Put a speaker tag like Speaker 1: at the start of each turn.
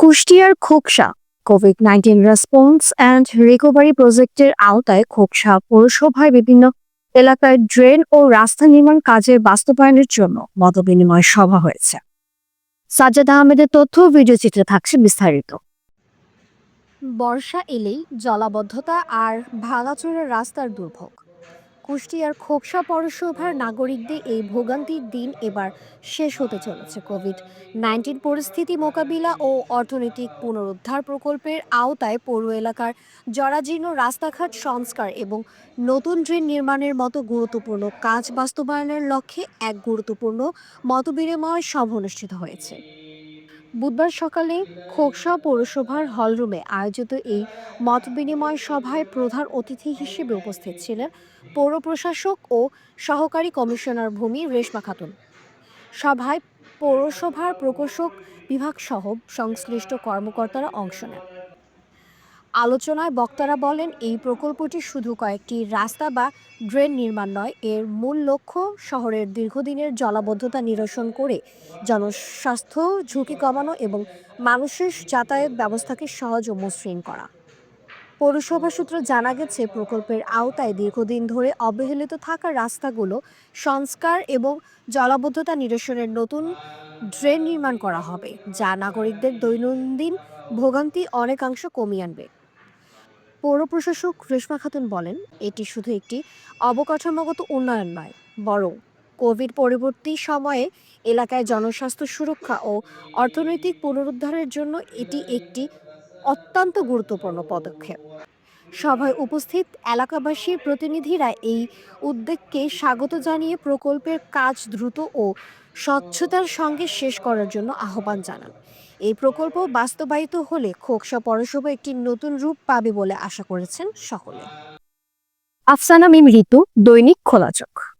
Speaker 1: কুষ্টিয়ার Khoksa covid nineteen response and recovery প্রজেক্টের আওতায় খোকসা পৌরসভায় বিভিন্ন এলাকায় ড্রেন ও রাস্তা নির্মাণ কাজের বাস্তবায়নের জন্য মতবিনিময় সভা হয়েছে। সাজ্জাদ আহমেদের তথ্য, ভিডিও চিত্রে থাকছে বিস্তারিত। বর্ষা এলেই জলাবদ্ধতা আর ভাঙাচোরা রাস্তার দুর্ভোগ। কুষ্টিয়ার খোকসা পৌরসভার নাগরিকদের এই ভোগান্তির দিন এবার শেষ হতে চলেছে কোভিড নাইন্টিন পরিস্থিতি মোকাবিলা ও অর্থনৈতিক পুনরুদ্ধার প্রকল্পের আওতায় পৌর এলাকার জরাজীর্ণ রাস্তাঘাট সংস্কার এবং নতুন ড্রেন নির্মাণের মতো গুরুত্বপূর্ণ কাজ বাস্তবায়নের লক্ষ্যে এক গুরুত্বপূর্ণ মতবিনিময় সভা অনুষ্ঠিত হয়েছে। বুধবার সকালে খোকসা পৌরসভার হলরুমে আয়োজিত এই মতবিনিময় সভায় প্রধান অতিথি হিসেবে উপস্থিত ছিলেন পৌর প্রশাসক ও সহকারী কমিশনার ভূমি রেশমা খাতুন। সভায় পৌরসভার প্রকৌশক বিভাগ সহ সংশ্লিষ্ট কর্মকর্তারা অংশ নেন। আলোচনায় বক্তারা বলেন, এই প্রকল্পটি শুধু কয়েকটি রাস্তা বা ড্রেন নির্মাণ নয়, এর মূল লক্ষ্য শহরের দীর্ঘদিনের জলাবদ্ধতা নিরসন করে জনস্বাস্থ্য ঝুঁকি কমানো এবং মানুষের যাতায়াত ব্যবস্থাকে সহজ ও মসৃণ করা। পৌরসভা সূত্র জানা গেছে, প্রকল্পের আওতায় দীর্ঘদিন ধরে অবহেলিত থাকা রাস্তাগুলো সংস্কার এবং জলাবদ্ধতা নিরসনের নতুন ড্রেন নির্মাণ করা হবে, যা নাগরিকদের দৈনন্দিন ভোগান্তি অনেকাংশ কমিয়ে আনবে। পৌর প্রশাসক রেশমা খাতুন বলেন, এটি শুধু একটি অবকাঠামোগত উন্নয়ন নয়, বরং কোভিড পরবর্তী সময়ে এলাকায় জনস্বাস্থ্য সুরক্ষা ও অর্থনৈতিক পুনরুদ্ধারের জন্য এটি একটি অত্যন্ত গুরুত্বপূর্ণ পদক্ষেপ। সভায় উপস্থিত এলাকাবাসীর প্রতিনিধিরা এই উদ্যোগকে স্বাগত জানিয়ে প্রকল্পের কাজ দ্রুত ও স্বচ্ছতার সঙ্গে শেষ করার জন্য আহ্বান জানান। এই প্রকল্প বাস্তবায়িত হলে খোকসা পৌরসভা একটি নতুন রূপ পাবে বলে আশা করেছেন সকলে। আফসানা মিম ঋতু, দৈনিক খোলা চোখ